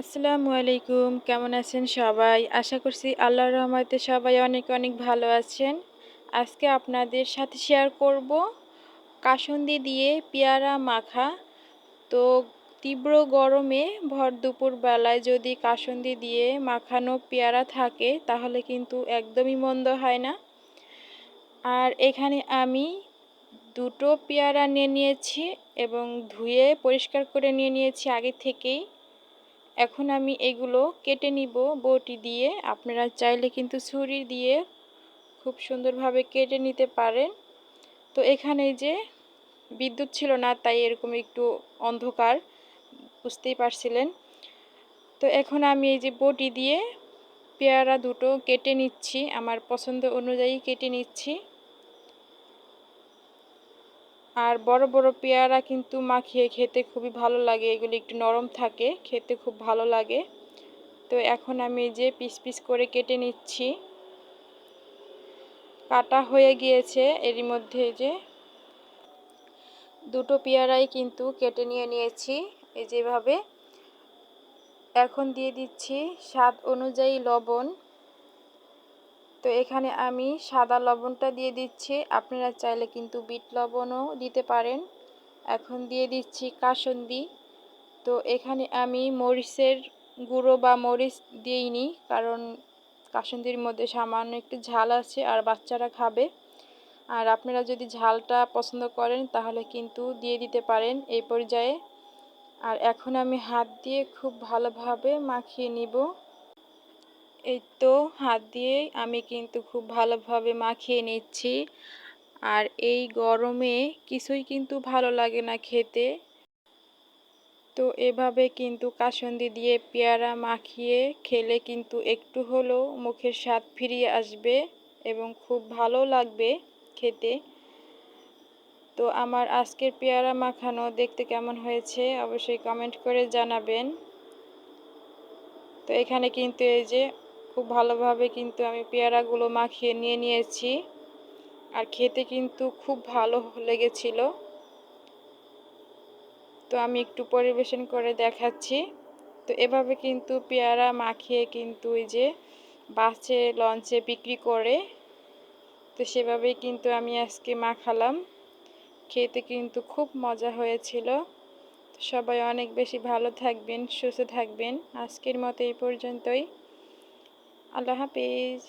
আসসালামু আলাইকুম, কেমন আছেন সবাই? আশা করছি আল্লাহর রহমতে সবাই অনেক অনেক ভালো আছেন। আজকে আপনাদের সাথে শেয়ার করব কাসন্দি দিয়ে পেয়ারা মাখা। তো তীব্র গরমে ভর দুপুর বেলায় যদি কাসন্দি দিয়ে মাখানো পেয়ারা থাকে, তাহলে কিন্তু একদমই মন্দ হয় না। আর এখানে আমি দুটো পেয়ারা নিয়ে নিয়েছি এবং ধুয়ে পরিষ্কার করে নিয়ে নিয়েছি আগে থেকেই। এখন আমি এগুলো কেটে নিব, বটি দিয়ে। আপনারা চাইলে কিন্তু ছুরি দিয়ে খুব সুন্দরভাবে কেটে নিতে পারেন। তো এখানে যে বিদ্যুৎ ছিল না, তাই এরকম একটু অন্ধকার, বুঝতেই পারছিলেন। তো এখন আমি এই যে বটি দিয়ে পেয়ারা দুটো কেটে নিচ্ছি, আমার পছন্দ অনুযায়ী কেটে নিচ্ছি। আর বড় বড় পেয়ারা কিন্তু মাখিয়ে খেতে খুবই ভালো লাগে। এগুলি একটু নরম থাকে, খেতে খুব ভালো লাগে। তো এখন আমি যে পিস পিস করে কেটে নিচ্ছি। কাটা হয়ে গিয়েছে। এরই মধ্যে যে দুটো পেয়ারাই কিন্তু কেটে নিয়ে নিয়েছি। এই যেভাবে। এখন দিয়ে দিচ্ছি স্বাদ অনুযায়ী লবণ। তো এখানে আমি সাদা লবণটা দিয়ে দিচ্ছি। আপনারা চাইলে কিন্তু বিট লবণও দিতে পারেন। এখন দিয়ে দিচ্ছি কাসন্দি। তো এখানে আমি মরিচের গুঁড়ো বা মরিচ দিইনি, কারণ কাসন্দির মধ্যে সামান্য একটু ঝাল আছে আর বাচ্চারা খাবে। আর আপনারা যদি ঝালটা পছন্দ করেন, তাহলে কিন্তু দিয়ে দিতে পারেন এই পর্যায়ে। আর এখন আমি হাত দিয়ে খুব ভালোভাবে মাখিয়ে নিব। এই তো হাত দিয়েই আমি কিন্তু খুব ভালোভাবে মাখিয়ে নিচ্ছি। আর এই গরমে কিছুই কিন্তু ভালো লাগে না খেতে। তো এভাবে কিন্তু কাসন্দি দিয়ে পেয়ারা মাখিয়ে খেলে কিন্তু একটু হলেও মুখের স্বাদ ফিরিয়ে আসবে এবং খুব ভালো লাগবে খেতে। তো আমার আজকের পেয়ারা মাখানো দেখতে কেমন হয়েছে অবশ্যই কমেন্ট করে জানাবেন। তো এখানে কিন্তু এই যে খুব ভালোভাবে কিন্তু আমি পেয়ারাগুলো মাখিয়ে নিয়ে নিয়েছি। আর খেতে কিন্তু খুব ভালো লেগেছিল। তো আমি একটু পরিবেশন করে দেখাচ্ছি। তো এভাবে কিন্তু পেয়ারা মাখিয়ে কিন্তু ওই যে বাসে, লঞ্চে বিক্রি করে, তো সেভাবেই কিন্তু আমি আজকে মাখালাম। খেতে কিন্তু খুব মজা হয়েছিল। সবাই অনেক বেশি ভালো থাকবেন, সুস্থ থাকবেন। আজকের মতো এই পর্যন্তই। আল্লাহ হাফিজ।